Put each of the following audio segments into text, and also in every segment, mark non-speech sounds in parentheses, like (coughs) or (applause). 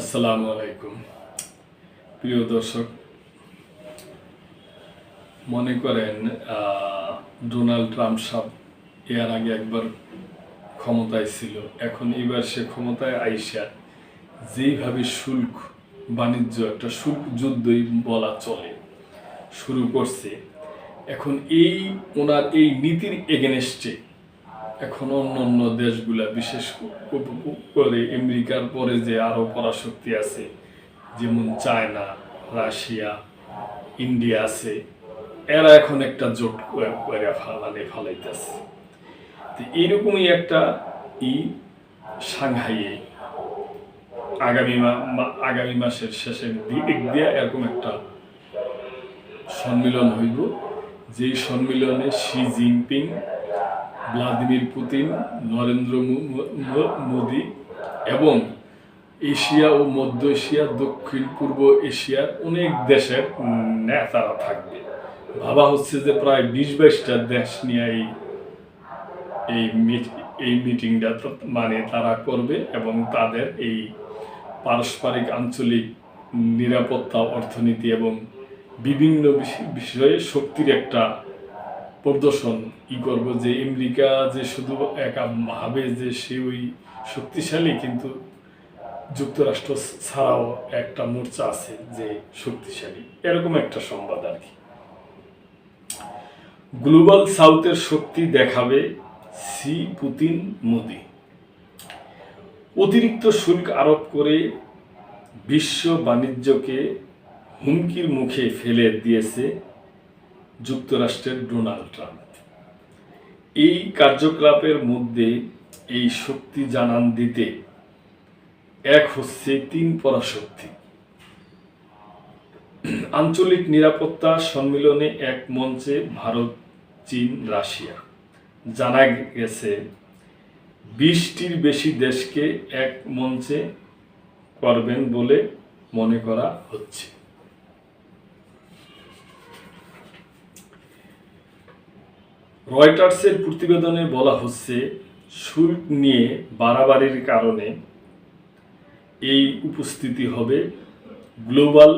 আসসালামু আলাইকুম। প্রিয় দর্শক, মনে করেন ডোনাল্ড ট্রাম্প সাহেব এর আগে একবার ক্ষমতায় ছিল, এখন এবার সে ক্ষমতায় আইসা যেইভাবে শুল্ক, বাণিজ্য, একটা শুল্ক যুদ্ধই বলা চলে, শুরু করছে। এখন এই ওনার এই নীতির এগেনস্টে এখন অন্য অন্য দেশগুলা, বিশেষ করে আমেরিকার পরে যে আরও পরাশক্তি আছে, যেমন চায়না, রাশিয়া, ইন্ডিয়া আছে, এরা এখন একটা জোট করে- ফালানে ফালাইতেছে। তো এইরকমই একটা ই সাংহাইয়ে। আগামী আগামী মাসের শেষের দিক দিয়ে এরকম একটা সম্মিলন হইব, যেই সম্মিলনে Xi Jinping Vladimir Putin, Narendra Modi এবং এশিয়া ও মধ্য এশিয়া, দক্ষিণ পূর্ব এশিয়ার অনেক দেশের নেতারা থাকবে। ভাবা হচ্ছে যে প্রায় বিশ বাইশটা দেশ নিয়ে এই এই এই মিটিংটা মানে তারা করবে এবং তাদের এই পারস্পরিক আঞ্চলিক নিরাপত্তা, অর্থনীতি এবং বিভিন্ন বিষয়ে শক্তির একটা প্রদর্শন ই করব যে আমেরিকা যে শুধু একা ভাবে যে সে ওই শক্তিশালী, কিন্তু যুক্তরাষ্ট্র ছাড়াও একটা মোর্চা আছে যে শক্তিশালী। এরকম একটা সংবাদ আর কি। গ্লোবাল সাউথের শক্তি দেখাবে সি পুতিন মোদি। অতিরিক্ত শুল্ক আরোপ করে বিশ্ব বাণিজ্যকে হুমকির মুখে ফেলে দিয়েছে যুক্তরাষ্ট্রের ডোনাল্ড ট্রাম্প। এই কার্যকলাপের মধ্যে এই শক্তি জানান দিতে এক হচ্ছে তিন পরাশক্তি। আঞ্চলিক নিরাপত্তা সম্মেলনে এক মঞ্চে ভারত, চীন, রাশিয়া। জানা গেছে, বিশটির বেশি দেশকে এক মঞ্চে করবেন বলে মনে করা হচ্ছে। রয়টার্সের প্রতিবেদনে বলা হচ্ছে, শুল্ক নিয়ে বাড়াবাড়ির কারণে এই উপস্থিতি হবে। গ্লোবাল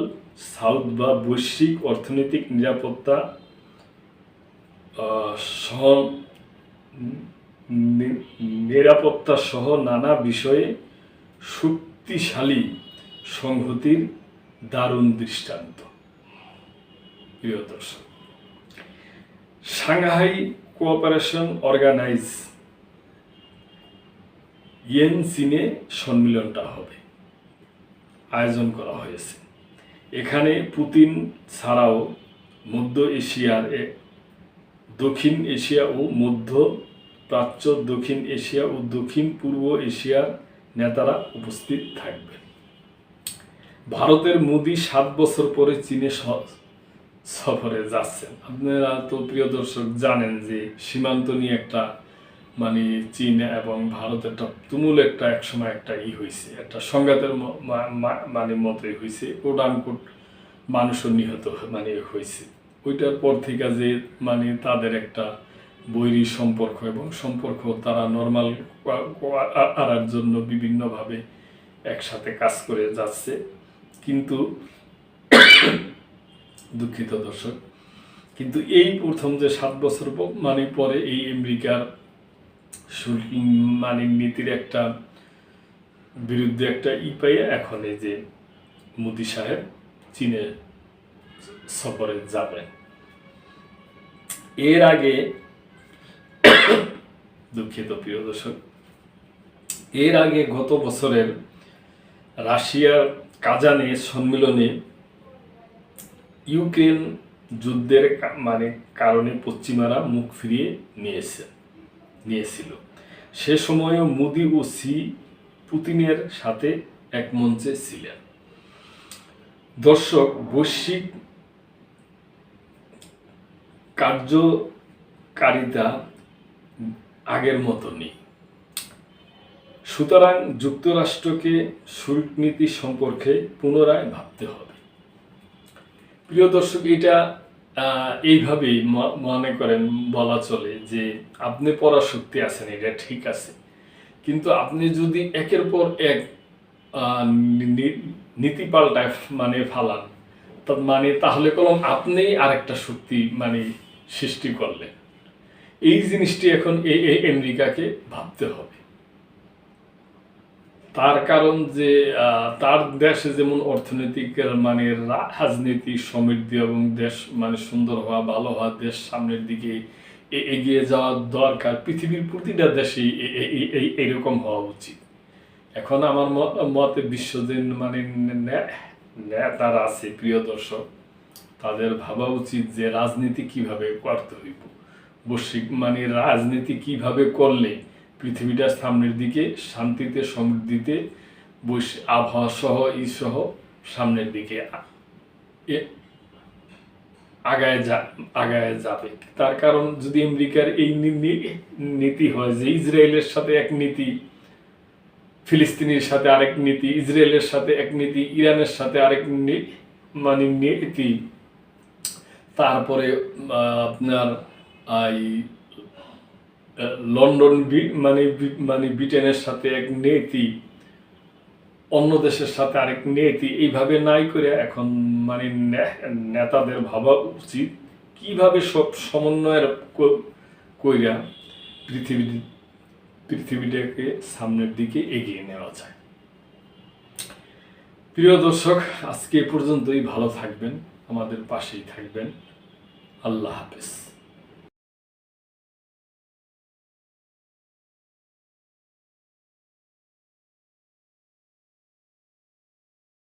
সাউথ বা বৈশ্বিক অর্থনৈতিক নিরাপত্তা সহ নিরাপত্তা সহ নানা বিষয়ে শক্তিশালী সংহতির দারুণ দৃষ্টান্ত। প্রিয় দর্শক সাংহাই কোঅপারেশন অর্গানাইজ ইয়েন চীনে সম্মিলনটা হবে আয়োজন করা হয়েছে এখানে পুতিন ছাড়াও মধ্য এশিয়ার দক্ষিণ এশিয়া ও মধ্য প্রাচ্য দক্ষিণ এশিয়া ও দক্ষিণ পূর্ব এশিয়ার নেতারা উপস্থিত থাকবেন ভারতের মোদি সাত বছর পরে চীনে সফরে যাচ্ছেন। আপনারা তো প্রিয় দর্শক জানেন যে সীমান্ত নিয়ে একটা মানে চীন এবং ভারতের একটা তুমুল একটা একসময় একটা ই হয়েছে একটা সংঘাতের মানে মতোই হয়েছে কোটানকোট মানুষও নিহত মানে হয়েছে ওইটার পর থেকে যে মানে তাদের একটা বৈরী সম্পর্ক এবং সম্পর্ক তারা নর্মাল আনার জন্য বিভিন্নভাবে একসাথে কাজ করে যাচ্ছে। কিন্তু দুঃখিত দর্শক। কিন্তু এই প্রথম যে সাত বছর মানে পরে এই আমেরিকার মানে নীতির একটা বিরুদ্ধে একটা ই পাইয়া এখন এই যে মোদি সাহেব চীনে সফরে যাবে। এর আগে (coughs) দুঃখিত প্রিয় দর্শক, এর আগে গত বছরের রাশিয়ার কাজানে সম্মেলনে ইউক্রেন যুদ্ধের মানে কারণে পশ্চিমারা মুখ ফিরিয়ে নিয়েছে নিয়েছিল সে সময়ও মোদি ও সি পুতিনের সাথে এক মঞ্চে ছিলেন। দর্শক, বৈশ্বিক কার্যকারিতা আগের মতো নেই সুতরাং যুক্তরাষ্ট্রকে শুল্ক নীতি সম্পর্কে পুনরায় ভাবতে হবে। প্রিয় দর্শক, এটা এইভাবেই মনে করেন বলা চলে যে আপনি পড়ার শক্তি আছেন, এটা ঠিক আছে। কিন্তু আপনি যদি একের পর এক নীতি পাল্টায় মানে ফালান, তার মানে তাহলে কলম আপনি আরেকটা শক্তি মানে সৃষ্টি করলেন। এই জিনিসটি এখন এই আমেরিকাকে ভাবতে হবে। তার কারণ যে তার দেশে যেমন অর্থনৈতিক মানে রাজনীতি সমৃদ্ধি এবং দেশ মানে সুন্দর হওয়া, ভালো হওয়া, দেশ সামনের দিকে এগিয়ে যাওয়া দরকার, পৃথিবীর প্রতিটা দেশেই এরকম হওয়া উচিত। এখন আমার মতে বিশ্বদিন মানে নেতারা আছে, প্রিয় দর্শক, তাদের ভাবা উচিত যে, রাজনীতি কীভাবে করতে হইব? বৈশ্বিক মানে রাজনীতি কীভাবে করলে পৃথিবীটা সামনের দিকে, শান্তিতে, সমৃদ্ধিতে বৈশ্বিক আবহাওয়া সহ, ই সহ সামনের দিকে আগায় যা, আগায় যাবে। তার কারণ যদি আমেরিকার এই নীতি হয় যে ইসরায়েলের সাথে এক নীতি, ফিলিস্তিনের সাথে আরেক নীতি, ইসরায়েলের সাথে এক নীতি, ইরানের সাথে আরেক মানে নীতি, তারপরে আপনার এই লন্ডন মানে মানে ব্রিটেনের সাথে এক নীতি, অন্য দেশের সাথে আরেক নীতি, এইভাবে নাই করে এখন মানে নেতাদের ভাবা উচিত। কীভাবে সব সমন্বয়ের কইরা পৃথিবী, পৃথিবীটাকে সামনের দিকে এগিয়ে নেওয়া যায়। প্রিয় দর্শক, আজকে পর্যন্তই। ভালো থাকবেন, আমাদের পাশেই থাকবেন। আল্লাহ হাফেজ।